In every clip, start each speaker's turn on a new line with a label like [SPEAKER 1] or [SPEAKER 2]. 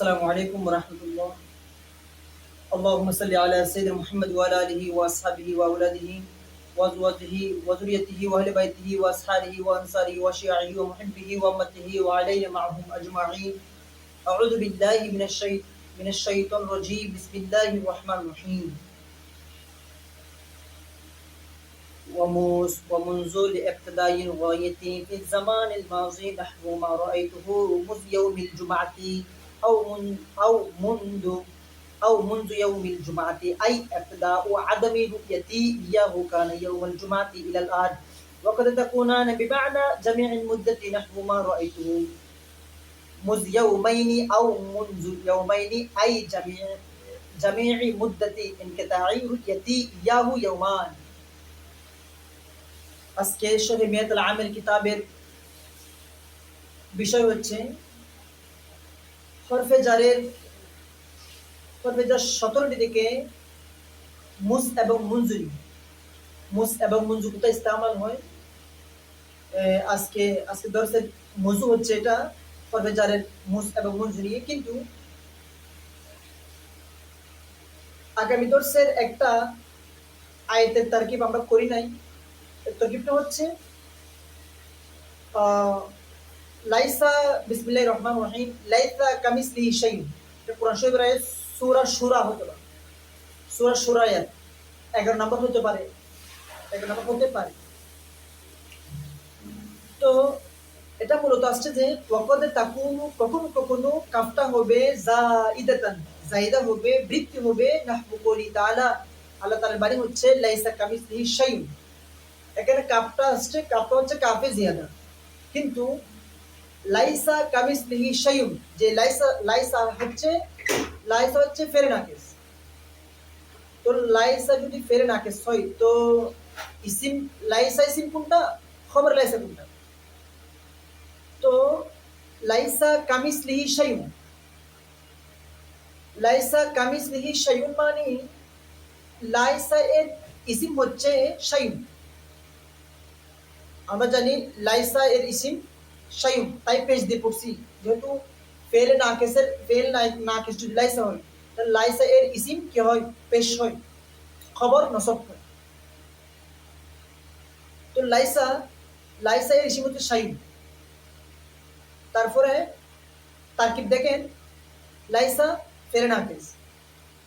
[SPEAKER 1] السلام عليكم ورحمة الله. اللهم صل على سيدنا محمد وعلى آله وأصحابه وأولاده وأزواجه وذريته وأهل بيته وأصحابه وأنصاره وشيعه ومحبه وأمته وعلينا معهم أجمعين. أعوذ بالله من الشيط من الشيطان الرجيم. بسم الله الرحمن الرحيم. وموس ومنذ لإبتداء الغاية في الزمان الماضي نحو ما رأيته منذ يوم الجمعة. أو من أو منذ أو منذ يوم الجمعة أي ابتداء عدم رؤيتي إياه كان يوم الجمعة إلى الآن وقد تكونان بمعنى جميع المدة نحو ما رأيته منذ يومين أو منذ يومين أي جميع جميع مدة انقطاع رؤيتي إياه يومان আজকে শরীর মেয়াতুল আমেল কিতাবের বিষয় হচ্ছে হরফে জারের সতেরোটি থেকে মুস এবং মুঞ্জুরি মুস এবং মুঞ্জু কোথায় ইস্তেমাল হয়। আজকে আজকে দর্শের মজু হচ্ছে এটা হরফে মুস এবং মঞ্জুরি কিন্তু আগামী দর্শের একটা আয়তের তারকিব আমরা করি নাই। তরকিবটা হচ্ছে আহ, লাইসা, বিসমিল্লাহির রহমান সূরা সূরা শুরা আয়াত। 11 নম্বর হতে পারে। 11 নম্বর হতে পারে। তো এটা মূলত আসছে যে কখনো কখনো কাফটা হবে জাইদাতান জাইদা হবে, বৃত্তি হবে, নাহবু আল্লাহ তাআলার বাণী হচ্ছে, লাইসা শাইউন এখানে কাপটা আসছে কাপটা হচ্ছে কাফে জিয়াদা। কিন্তু লাইসা কামিস লিহি শাইউন, যে লাইসা লাইসা হচ্ছে লাইসা হচ্ছে ফেরে নাকিস তো লাইসা যদি ফেরে নাকিস হয়, তো ইসিম, লাইসা ইসিম কোনটা? খবর লাইসা কোনটা? তো লাইসা কামিস লিহি শাইউন। লাইসা কামিস লিহি শাইউন মানে লাইসা এর ইসিম হচ্ছে শাইউন। আমরা জানি লাইসা এর ইসিম শাইউন তাই পেজ দিয়ে পড়ছি যেহেতু ফেল নাকেসের ফেল নাকেস যদি লাইসা হয় তাহলে লাইসা এর ইসিম কি হয় পেশ হয় খবর নসব হয় তো লাইসা লাইসা এর ইসিম হচ্ছে শাইউন তারপরে তারকিব দেখেন লাইসা ফেলে নাকেস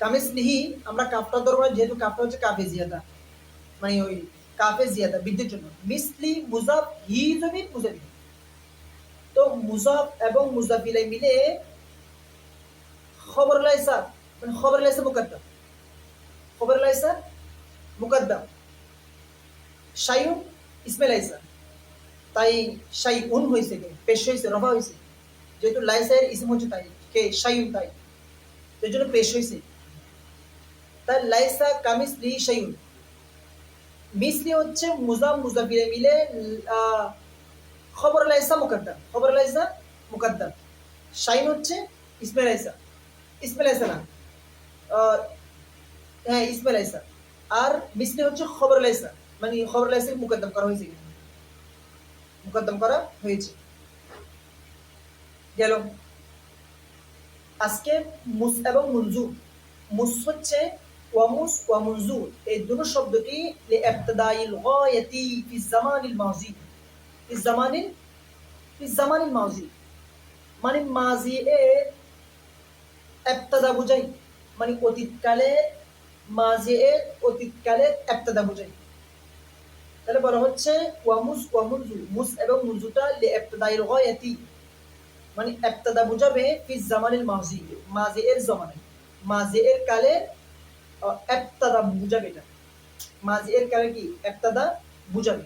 [SPEAKER 1] কামিস লিহি আমরা কাপটা ধরবো যেহেতু কাপটা হচ্ছে কাফে জিয়াদা মানে ওই কাফে জিয়াদা বৃদ্ধির জন্য মিসলি মুজাফ হি জমিন মুজাফি তো মুজাফ এবং মুজাফিলাই মিলে খবর লাইসা মানে খবর লাইসা মুকদ্দম। খবর লাইসা মুকদ্দম। শাইউন ইসমাইল আইসা তাই শাই উন হয়েছে কে পেশ হয়েছে রফা হয়েছে যেহেতু লাইসায়ের ইসম হচ্ছে তাই কে শাইউন তাই। এই জন্য পেশ হয়েছে তাই লাইসা কামিস লি শাইউন। মিসলি হচ্ছে মুজাম মুজাফিরে মিলে আহ, খবর লাইসা খবর লাইসা শাইন হচ্ছে ইসমাইল আইসা। ইসমাইল আইসা না? হ্যাঁ ইসমাইল আইসা। আর মিসলি হচ্ছে খবর লাইসা মানে খবর লাইসা করা হয়েছে। মুকদ্দম করা হয়েছে। গেল। আজকে মুস এবং মুনজু। মুস হচ্ছে ওয়ামুস, ওয়ামুনজু। এই দুটো শব্দটি লিইবতিদাইল গায়াতি ফি জামানিল মাজি জামানিল ফি জামানিল মাজি মানে মাজি এর ইবতিদা বুঝাই মানে মাজি তাহলে বলা হচ্ছে ওয়ামুস মুস এবং মুনজুটা লিইবতিদাইল গায়াতি মানে ইবতিদা বুঝাবে ফি জামানিল মাজি মাজি এর জমানায় মাজি এর কালে একতাদা বুঝাবে এটা মাঝি এর কারণে কি একতাদা বুঝাবে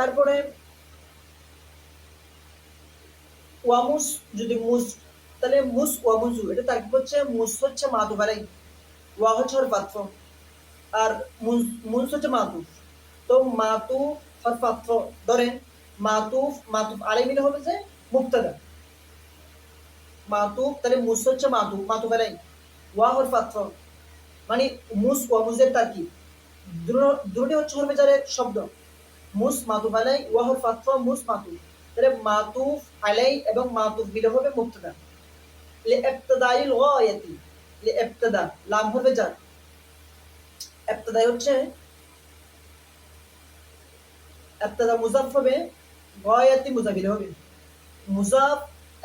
[SPEAKER 1] তারপরে ওয়ামুস, যদি মুস, তাহলে মুস ওয়ামুজু, এটা তার হচ্ছে মুস হচ্ছে মাতু বাড়াই ওয়া হচ্ছে হরফাত্র, আর মুস হচ্ছে মাতুফ তো মাতু, হরফাত্র, ধরেন মাতুফ মাতুফ আড়াই মিলে হবে যে মুক্তাদা মাতুফ, তাহলে মুস হচ্ছে মাতুফ মাতু বাড়াই ওয়া হরফাত্র মানে মুস ওয়া মুজের তারকিব। দুটো হচ্ছে হরফে জারের শব্দ। মুস আলাই মাতুফ। তাহলে মাতুফ আলাই এবং মাতুফ মিলে হবে মুক্তদা লে ইবতদাইল গায়াতি। লে ইবতদা, লাম হবে যার ইবতদাই হচ্ছে, ইবতদা মুজাফ হবে, গায়াতি হবে। মুজাফ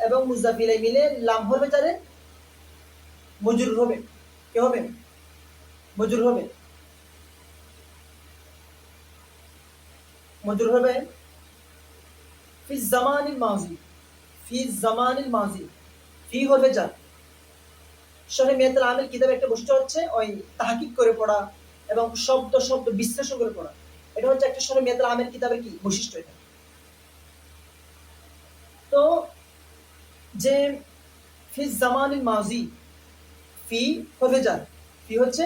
[SPEAKER 1] এবং মুজাফিলে মিলে লাম হবে যারে মজুর হবে। কে হবে? মজুর হবে। মজুর হবে ফি জামানিল মাজি ফি জামানিল মাজি ফি হবে যা শহে মেয়াতুল আমিল কিতাবে একটা বস্তু হচ্ছে ওই তাহকিক করে পড়া এবং শব্দ শব্দ বিশ্লেষণ করে পড়া এটা হচ্ছে একটা মেয়াতুল আমিল কিতাবের কি বৈশিষ্ট্য এটা তো যে ফি মাজি ফি হবে ফি হচ্ছে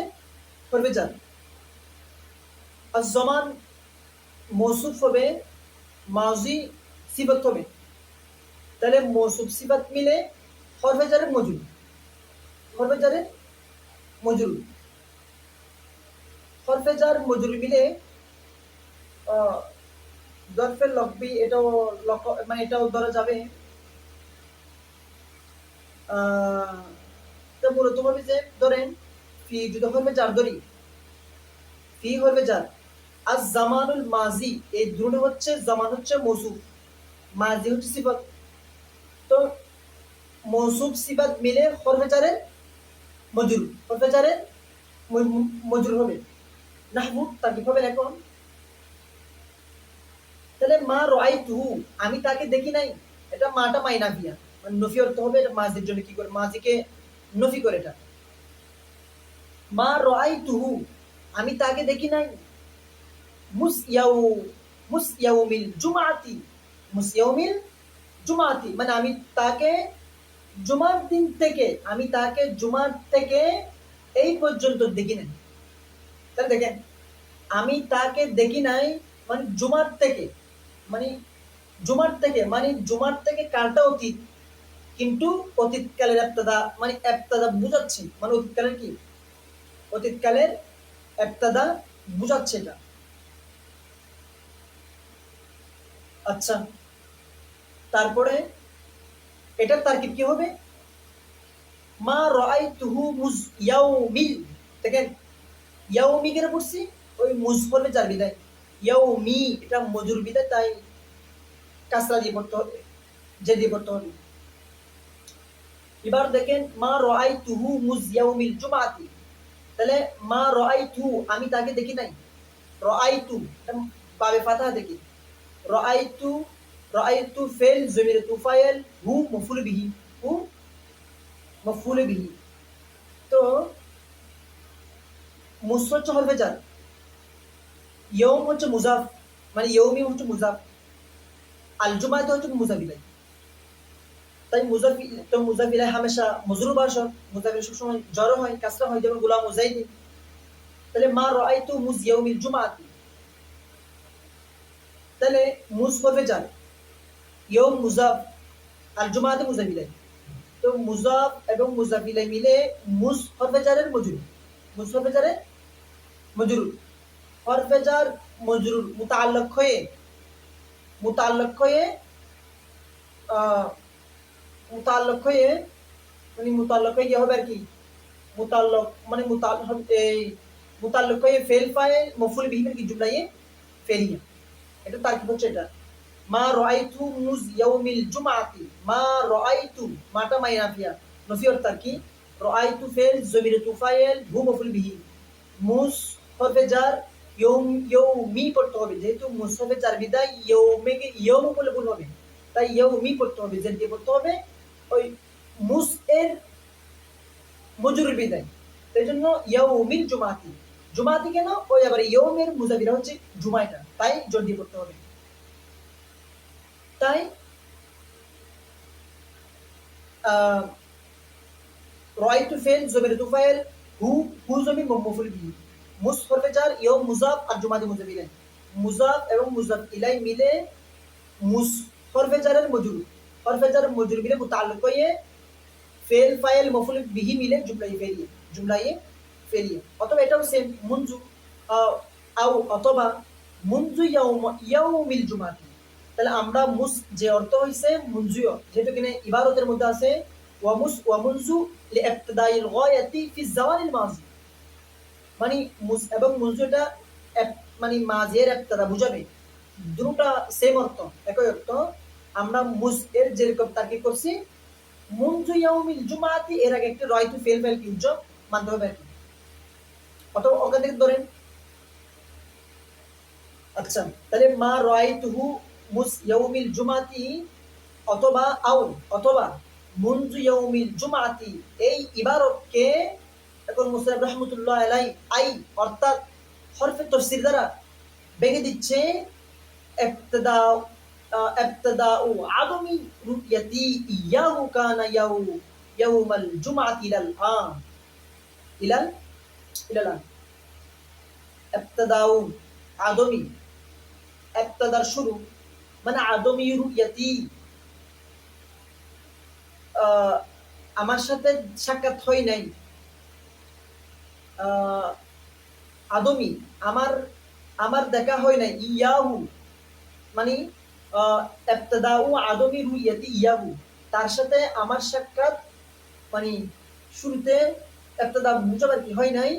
[SPEAKER 1] আর জমান মৌসুফ হবে মাজি সিবত হবে। তাহলে মৌসুফ সিবত মিলে হরফে জারে মজুর হরফে জারে মজুর হরফে জার মজুর মিলে দরফে লকবি এটাও লক মানে এটাও ধরা যাবে। তো মূলত ভাবে যে, ধরেন, ফি যদি হরফে জার ধরি, ফি হরফে জার আর জামানুল মাজি, এই দুটো হচ্ছে জামান হচ্ছে মৌসুফ মাজি হচ্ছে সিফাত। তো মৌসুফ সিফাত মিলে হরফেজারে মজুর হরফেজারে মজুর হবে। নাহবু তার কি হবে এখন তাহলে মা রয় তুহু আমি তাকে দেখি নাই। এটা মাটা মাই নাফিয়া মানে নফি অর্থ হবে এটা মাজির জন্য কি করে মাজিকে নফি করে এটা। মা রয় তুহু আমি তাকে দেখি নাই। মুস ইয়াউ মুস ইয়াউমিল জুমাতি মুস ইয়াউমিল জুমাতি মানে আমি তাকে জুমার দিন থেকে আমি তাকে জুমার থেকে এই পর্যন্ত দেখি নাই। তাহলে দেখেন আমি তাকে দেখি নাই মানে জুমার থেকে মানে জুমার থেকে মানে জুমার থেকে কালটা অতীত। কিন্তু অতীতকালের একতাদা মানে একতাদা বুঝাচ্ছি। মানে অতীতকালের কি? অতীতকালের একতাদা বুঝাচ্ছে এটা। আচ্ছা তারপরে এটার তারকিব কি হবে? মা রাই তুহু মুজ ইয়াউমিল দেখেন, ইয়াউমি কেন পড়ছি? ওই মুজ পড়বে যার বিদায়। ইয়াউমি, এটা মজুর বিদায়, তাই কাসরা দিয়ে পড়তে হবে, যে দিয়ে পড়তে হবে। এবার দেখেন, মা রাই তুহু মুজ ইয়াউমিল জুমাতি তাহলে মা রাই তু আমি তাকে দেখি নাই। রাই তু বাবে ফাতা দেখি। রাআইতু রাআইতু ফেল জমির তুফাইল হু মফুল বিহি হু মফুল বিহি তো মুসফ হচ্ছে হরফে জার হচ্ছে মুজাফ মানে ইয়মি হচ্ছে মুজাফ আল জুমাতে হচ্ছে মুজাফিলাই তাই মুজাফি তো মুজাফিলাই হামেশা মজরুর বাসন মুজাফির সবসময় জ্বর হয় কাসরা হয় যেমন গোলাম মুজাইদিন তাহলে মা রাআইতু মুজ ইয়াউমিল জুমাতি তাহলে মুজ করবে যান ইয়ম মুজাফ আর জুমাতে মুজাফিলাই তো মুজাফ এবং মুজাফিলাই মিলে মুজ হরফেজারের মজুর মুজ হরফেজারের মজুর হরফেজার মজুর মুতাল্লক হয়ে মুতাল্লক হয়ে মুতাল্লক হয়ে মানে মুতাল্লক হয়ে গিয়ে হবে আর কি মুতাল্লক মানে মুতাল এই মুতাল্লক হয়ে ফেল পায় মফুল বিহিমের কি জুমলাইয়ে ফেরিয়া এটা তারকিব হচ্ছে এটা। মা রাআইতু মুজ ইয়াউমিল জুমাতি মা রাআইতু, মাটা মাই নাফিয়া নফি অর তারকি রাআইতু ফেল জমির তুফাইল হু মফুল বিহি। মুজ হরফে জার ইয়ৌম, ইয়ৌমি পড়তে হবে। যেহেতু মুজ হরফে জার বিদায়, ইয়ৌমে কে, ইয়ৌম বলে ভুল হবে। তাই ইয়ৌমি পড়তে হবে, জেন দিয়ে পড়তে হবে। ওই মুজ এর মজুর বিদায়। তাই জন্য ইয়ৌমিল জুমাতি জুমাতি কেন ওই আবার ইয়মের মুজাবিরা হচ্ছে জুমাইটা। তাই দিয়ে পড়তে হবে। তাই রয়তু ফেল জমির তুফাইল হু হু জমি মফুল বি। মুস হরফে চার, ইয়ম মুজাফ আর জুমাতি মুজাবিলেন মুজাফ এবং মুজাফ ইলাই মিলে মুস হরফে চারের মজুর। হরফে চার মজুর মিলে মুতাল্লিক হয়ে ফেল ফাইল মফুল বিহি মিলে জুমলাই ফেলিয়ে জুমলাইয়ে ফেলিয়ে। অথবা এটাও সেম আও, অথবা জুমাতি। তাহলে আমরা মুস, যে অর্থ যেহেতু ইবারতের মধ্যে আছে লিইবতিদাইল গায়াতি ফি মাজি মানে মুস, এবং মানে মাজিয়ের ইবতিদা বুঝাবে? দুটোটা সেম অর্থ, একই অর্থ। আমরা মুস এর যেরকম তার্কিক করছি, মুনজু ইয়াউমিল জুমাতি, এর আগে একটা রয়তু ফেল ফেল কিউজ মানতে হবে আর কি। অথবা ওখান থেকে ধরেন আচ্ছা তাহলে মা রাইতুহু মুস ইয়াউমিল জুমাতি অথবা আউ অথবা মুনজু ইয়াউমিল জুমাতি, এই ইবারতকে এখন মুসাইব রহমতুল্লাহ আলাই, আই অর্থাৎ হরফে তফসির দ্বারা ভেঙে দিচ্ছে এবতদা এবতদা ও আদমি রুকিয়াতি ইয়াহু কানা ইয়াউ, ইয়াউমাল জুমাতি ইলাল আম আদমি। শুরু মানে আদমি আমার সাথে সাক্ষাৎ হয় নাই। আদমি, আমার আমার দেখা হয় নাই। ইয়াহু মানে এফতাদাউ আদমি রুইয়াতি ইয়াহু। তার সাথে আমার সাক্ষাৎ মানে শুরুতে এবতদা বুঝাবার কি হয় নাই?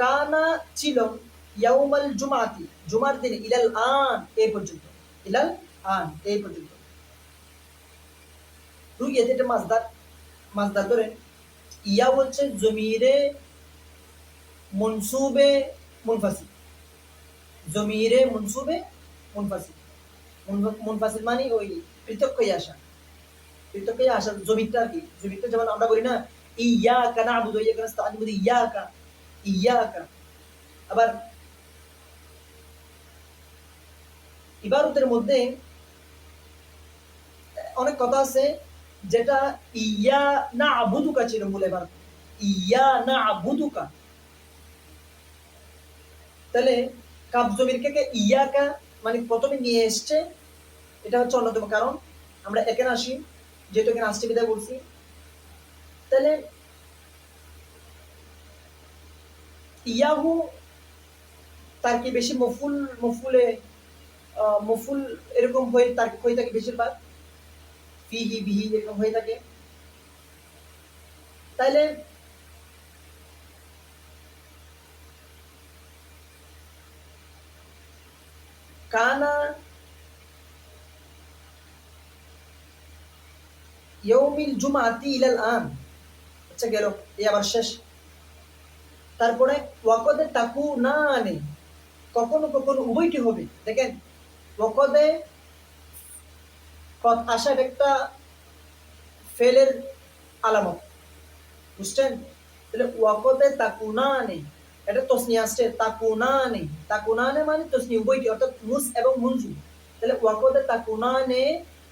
[SPEAKER 1] কানা ছিল ইয়াউমাল জুমাতি, জুমার দিন ইলাল আন এই পর্যন্ত। ইলাল আন এই পর্যন্ত। রুইয়াতি এটা মাসদার মাসদার ধরেন ইয়া বলছে জমিরে মনসুবে মুনফাসিল। জমিরে মনসুবে মুনফাসিল। মুনফাসিল মানে ওই পৃথক হয়ে আসা। পৃথক হয়ে আসা জমিটা আর কি। জমিটা যেমন আমরা বলি না ইয়া কানা আবুদ ইয়া কানা স্তাআন বলি ইয়া কা ইয়া কা আবার মধ্যে অনেক কথা আছে যেটা ইয়া না আবুদুকা ছিল মূল এবার ইয়া না আবুদুকা তাহলে ইয়াকা মানে প্রথমে নিয়ে এসছে এটা হচ্ছে অন্যতম কারণ আমরা এখানে আসি যেহেতু এখানে আসছে বিদায় বলছি তাহলে ইয়াহু তার কি বেশি মফুল, মফুলে মফুল এরকম হয়ে তার, হয়ে থাকে বেশিরভাগ? ফিহি, বিহি এরকম হয়ে থাকে। তাইলে কানা ইয়ৌমিল জুমাতি ইলাল আন আচ্ছা গেল, এই আবার শেষ। তারপরে ওয়াকদে তাকু না আনে কখনো কখনো উভয়টি হবে। দেখেন, ওয়াকদে আসার একটা ফেলের আলামত, বুঝছেন? তাহলে ওয়াকদে তাকু না আনে এটা তসনি আসছে, তাকুনানে। তাকুনানে মানে তসনি, উভয়টি, অর্থাৎ মুস এবং মুনজু। তাহলে ওয়াকদে তাকুনানে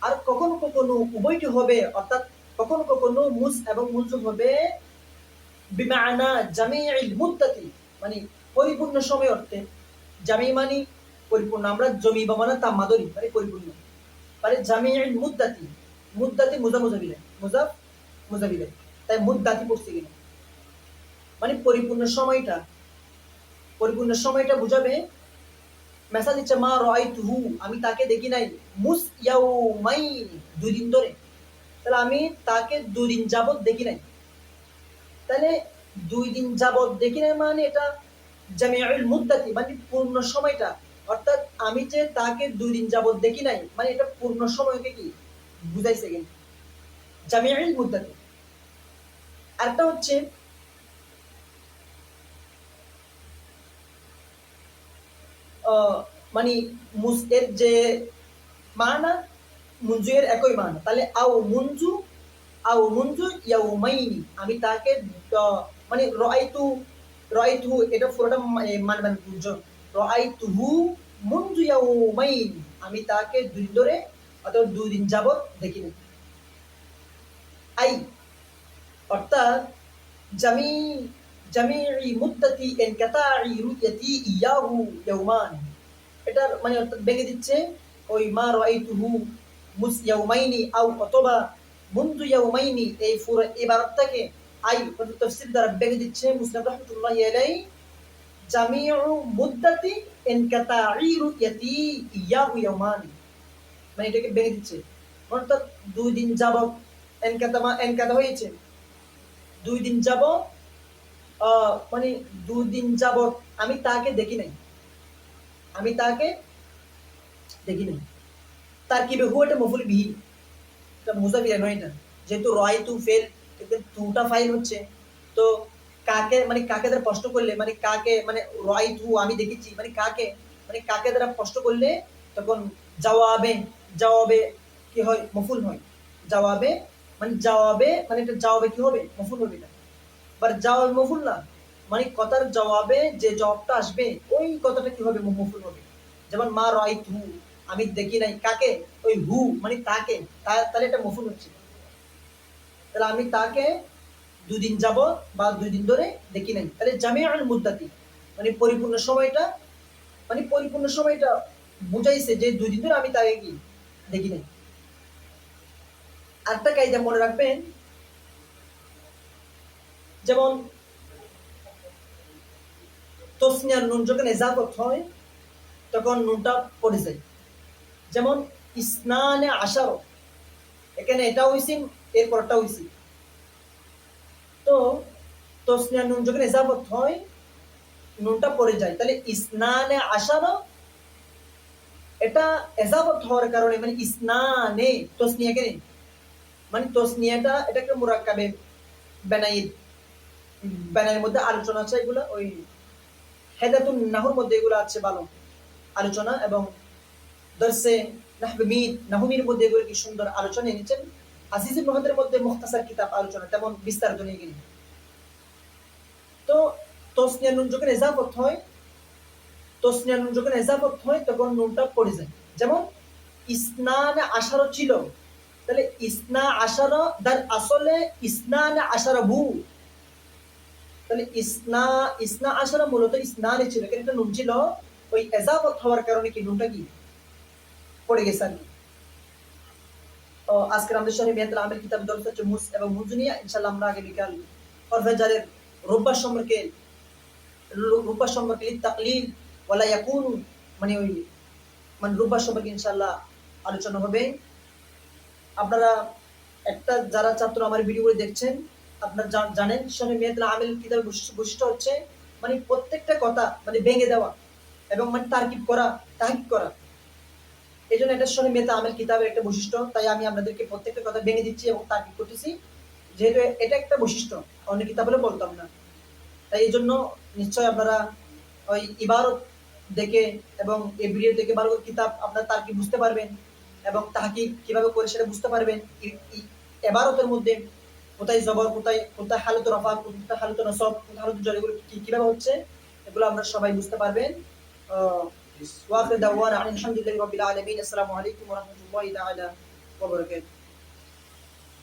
[SPEAKER 1] আর কখনো কখনো উভয়টি হবে, অর্থাৎ কখনো কখনো মুস এবং মুনজু হবে বিমানা জামিউল মুত্তাতি মানে পরিপূর্ণ সময় অর্থে। জামি মানে পরিপূর্ণ, আমরা জমি বা মানে তামাদরি মানে পরিপূর্ণ। মানে জামিউল মুদ্দাতি মুদ্দাতি মুজা মুজাবিলে মুজাফ মুজাবিলে তাই মুদ্দাতি পড়ছে কিনা। মানে পরিপূর্ণ সময়টা পরিপূর্ণ সময়টা বুঝাবে মেসা দিচ্ছে, মা রয় তুহু আমি তাকে দেখি নাই। মুস ইয়াও মাই দুই দিন ধরে। তাহলে আমি তাকে দুই দিন যাবৎ দেখি নাই। তাহলে দুই দিন যাবৎ দেখি নাই মানে এটা জামিউল মুদ্দাতি মানে পূর্ণ সময়টা। অর্থাৎ আমি যে তাকে দুই দিন যাবৎ দেখি নাই মানে এটা পূর্ণ সময়কে কি? বুঝাইছে কিন্তু জামিউল মুদ্দাতি আরেকটা হচ্ছে মানে মুসের যে মানা মুঞ্জু এর একই মানা। তাহলে আও মুঞ্জু আও মুঞ্জু ইয়াউমাইনি। আমি তাকে মানে রাইতু রাইতু এটা পুরোটা মানবেন বুঝছ রাইতুহু মুঞ্জু ইয়াউমাইনি। আমি তাকে দুই ধরে, অথবা দুই দিন যাবত দেখিনি আই, অর্থাৎ জামি জামি'i মুদ্দাতি ইনকাতা'i রু'য়াতি ইয়াহু ইয়াউমান। এটার মানে অর্থাৎ ভেঙে দিচ্ছে, ওই মা রাইতুহু মুস ইয়াউমাইনি আও অথবা মুনজু ইয়াউমাইনি এই পুরো ইবারতটাকে আই তাফসীর দ্বারা ভেঙে দিচ্ছে মুসলিম রাহমাতুল্লাহি আলাইহি, জামিউ মুদ্দাতি ইনকাতা'i রু'য়াতি ইয়াহু ইয়াউমান। মানে এটাকে ভেঙে দিচ্ছে। অর্থাৎ দুই দিন যাবত এনকাতামা এনকাতা হয়েছে। দুই দিন যাব মানে দুই দিন যাবত আমি তাকে দেখি নাই। আমি তাকে দেখি নাই। তার কি বেহু এটা মফুল বিহি এটা মুজাফিরা নয় এটা যেহেতু রয় তু ফেল তুটা ফাইল হচ্ছে। তো কাকে মানে কাকে দ্বারা প্রশ্ন করলে মানে কাকে মানে রয় তু আমি দেখেছি মানে কাকে মানে কাকে দ্বারা প্রশ্ন করলে তখন জবাবে জবাবে কি হয়? মফুল হয়। জবাবে মানে জবাবে মানে এটা জবাবে কি হবে? মফুল হবে না বাট জবাবে মফুল না। মানে কথার জবাবে যে জবাবটা আসবে, ওই কথাটা কি হবে? মফুল হবে। যেমন মা রয় তু। আমি দেখি নাই। কাকে? ওই হু মানে তাকে। তাহলে এটা মফুল হচ্ছে। তাহলে আমি তাকে দুদিন যাব বা দুই দিন ধরে দেখি নাই। তাহলে জামিয়াল মুদ্দাতি মানে পরিপূর্ণ সময়টা মানে পরিপূর্ণ সময়টা বুঝাইছে যে দুই দিন ধরে আমি তাকে কি দেখি নাই। আরেকটা কায়দা মনে রাখবেন, যেমন তসনিয়ার নুন যখন এজাফত হয়, তখন নুনটা পড়ে যায়। যেমন ইসনানে আশারো, এখানে এটা হয়েছে এরপরটা হয়েছে তো তসনিয়া নুন যখন এজাফত হয়, নুনটা যায়, তাহলে ইসনানে এটা এজাফত হওয়ার কারণে মানে ইসনানে তসনিয়া কেন? মানে তসনিয়াটা এটা একটা মুরাক্কাবে মধ্যে আলোচনা আছে এগুলো, ওই হেদাতুন নাহুর মধ্যে এগুলো আছে ভালো আলোচনা এবং দর্শে নাহমির মধ্যে এগুলো কি সুন্দর আলোচনা এনেছেন? মধ্যে মুখতাসার কিতাব আলোচনা, তেমন গেলেন তো তসনিয়া নুন যখন এজাফত হয়, তসনিয়া নুন যখন এজাফত হয়, তখন নুনটা পড়ে যায়। যেমন, ইসনান আশারো ছিল। তাহলে ইসনা আশারো দার আসলে ইসনান আশারো ভু। তাহলে ইসনা ইসনা আশারো মূলত ইসনানে ছিল, কিন্তু নুন ছিল। ওই এজাফত হওয়ার কারণে কি, নুনটা কি? পড়ে গেছে আর কি তো আজকের আমাদের সঙ্গে মেহতাল আমের কিতাব দরস হচ্ছে মুস এবং মুজুনিয়া ইনশাল্লাহ আমরা আগে বিকাল হরফেজারের রোববার সম্পর্কে রোববার সম্পর্কে তাকলিল ওয়ালা ইয়াকুন মানে ওই মানে রোববার সম্পর্কে ইনশাল্লাহ আলোচনা হবে। আপনারা একটা, যারা ছাত্র আমার ভিডিওগুলো দেখছেন, আপনারা জানেন সঙ্গে মেহতাল আমেল কিতাবের বৈশিষ্ট্য হচ্ছে মানে প্রত্যেকটা কথা মানে ভেঙে দেওয়া এবং মানে তার্কিব করা তাহিক করা। এই জন্য এটার সঙ্গে মেতা আমেল কিতাবের একটা বৈশিষ্ট্য। তাই আমি আপনাদেরকে প্রত্যেকটা কথা ভেঙে দিচ্ছি এবং তার্কিব করতেছি। যেহেতু এটা একটা বৈশিষ্ট্য, অন্য কিতাব হলে বলতাম না। তাই এই জন্য নিশ্চয় আপনারা ওই ইবারত দেখে এবং এই ভিডিও দেখে ভালো কিতাব আপনার কি বুঝতে পারবেন এবং তাহাকি কীভাবে করে সেটা বুঝতে পারবেন। এবারতের মধ্যে কোথায় জবর, কোথায় কোথায় হালত রফা কোথায় হালত নসব, কোথায় হালত জল এগুলো কীভাবে হচ্ছে, এগুলো আমরা সবাই বুঝতে পারবেন। واخر دعوانا عن الحمد لله رب العالمين. السلام عليكم ورحمة الله تعالى وبركاته.